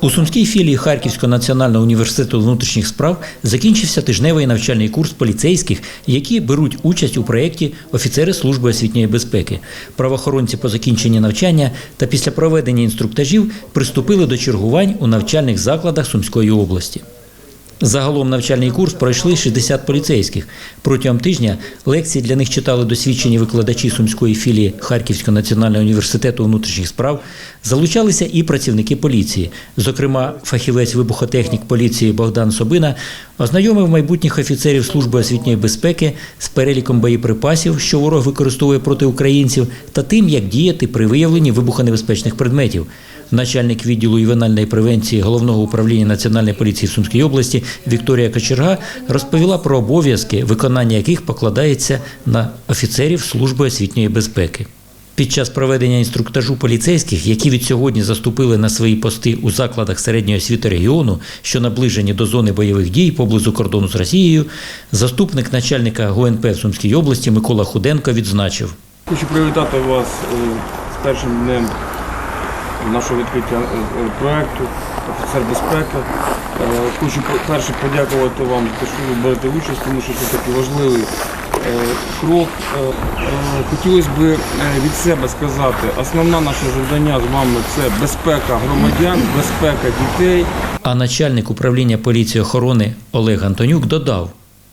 У сумській філії Харківського національного університету внутрішніх справ закінчився тижневий навчальний курс поліцейських, які беруть участь у проєкті Офіцери служби освітньої безпеки. Правоохоронці по закінченні навчання та після проведення інструктажів приступили до чергувань у навчальних закладах Сумської області. Загалом навчальний курс пройшли 60 поліцейських. Протягом тижня лекції для них читали досвідчені викладачі сумської філії Харківського національного університету внутрішніх справ. Залучалися і працівники поліції. Зокрема, фахівець вибухотехнік поліції Богдан Собина ознайомив майбутніх офіцерів служби освітньої безпеки з переліком боєприпасів, що ворог використовує проти українців, та тим, як діяти при виявленні вибухонебезпечних предметів. Начальник відділу ювенальної превенції головного управління національної поліції в Сумській області Вікторія Кочерга розповіла про обов'язки, виконання яких покладається на офіцерів служби освітньої безпеки. Під час проведення інструктажу поліцейських, які від сьогодні заступили на свої пости у закладах середньої освіти регіону, що наближені до зони бойових дій поблизу кордону з Росією, заступник начальника ГУНП в Сумській області Микола Худенко відзначив. Хочу привітати вас е, з першим днем нашого відкриття е, е, проекту Офіцер безпеки. Е, Хочу перше подякувати вам за те, що ви берете участь, тому що це такий важливий крок. Хотілося б від себе сказати, основне наше завдання з вами це безпека громадян, безпека дітей. А начальник управління поліції охорони Олег Антонюк додав.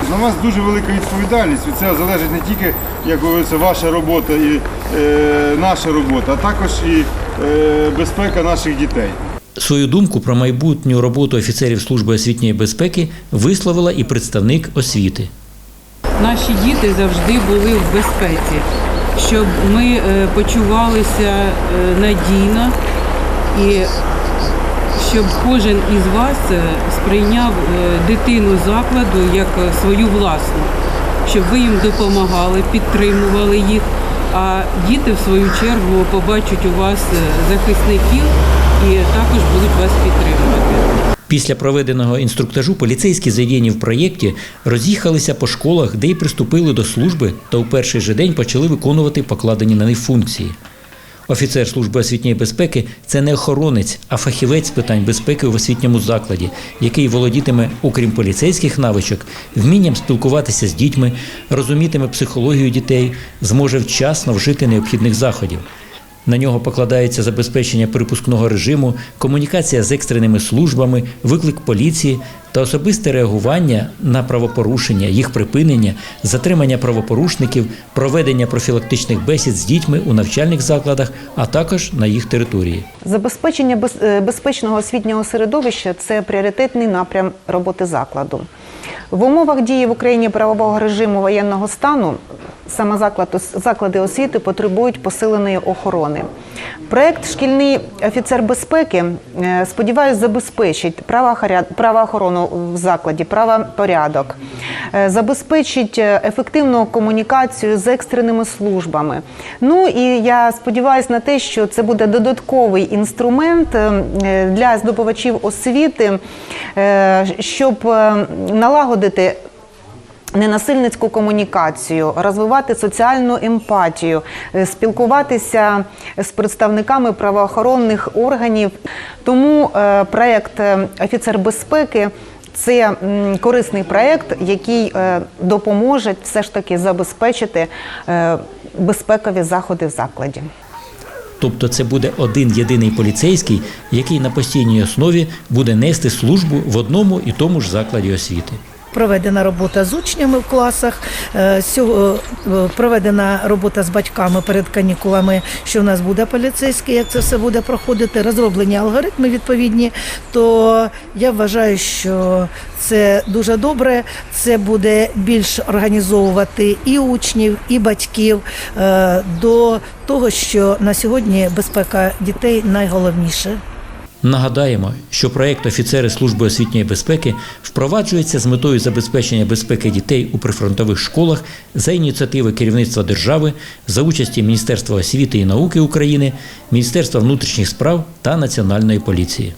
На вас дуже велика відповідальність. Від цього залежить не тільки, як говориться, ваша робота і е, наша робота, а також і безпека наших дітей. Свою думку про майбутню роботу офіцерів служби освітньої безпеки висловила і представник освіти. наші діти завжди були в безпеці, щоб ми е, почувалися е, надійно і щоб кожен із вас е, сприйняв е, дитину закладу як е, свою власну, щоб ви їм допомагали, підтримували їх. А діти, в свою чергу, побачать у вас е, захисників і також будуть вас підтримувати. Після проведеного інструктажу поліцейські задіяні в проєкті роз'їхалися по школах, де й приступили до служби та у перший же день почали виконувати покладені на них функції. Офіцер служби освітньої безпеки це не охоронець, а фахівець з питань безпеки в освітньому закладі, який володітиме, окрім поліцейських навичок, вмінням спілкуватися з дітьми, розумітиме психологію дітей, зможе вчасно вжити необхідних заходів. На нього покладається забезпечення припускного режиму, комунікація з екстреними службами, виклик поліції та особисте реагування на правопорушення, їх припинення, затримання правопорушників, проведення профілактичних бесід з дітьми у навчальних закладах, а також на їх території. Забезпечення без- е, безпечного освітнього середовища це пріоритетний напрям роботи закладу. В умовах дії в Україні правового режиму воєнного стану саме заклад, заклади освіти потребують посиленої охорони. Проект Шкільний офіцер безпеки, е, сподіваюсь, забезпечить правоохорону в закладі, правопорядок, е, забезпечить е, ефективну комунікацію з екстреними службами. Ну і я сподіваюся на те, що це буде додатковий інструмент е, для здобувачів освіти, щоб е, налагодити ненасильницьку комунікацію, розвивати соціальну емпатію, е, спілкуватися з представниками правоохоронних органів. Тому е, проект е, Офіцер безпеки. Це корисний проект, який допоможе все ж таки забезпечити безпекові заходи в закладі. Тобто це буде один єдиний поліцейський, який на постійній основі буде нести службу в одному і тому ж закладі освіти. Проведена робота з учнями в класах, е, сьо- е, проведена робота з батьками перед канікулами, що в нас буде поліцейський, як це все буде проходити, розроблені алгоритми відповідні. То я вважаю, що це дуже добре. Це буде більш організовувати і учнів, і батьків е, до того, що на сьогодні безпека дітей найголовніше. Нагадаємо, що проект офіцери служби освітньої безпеки впроваджується з метою забезпечення безпеки дітей у прифронтових школах за ініціативи керівництва держави за участі Міністерства освіти і науки України, Міністерства внутрішніх справ та Національної поліції.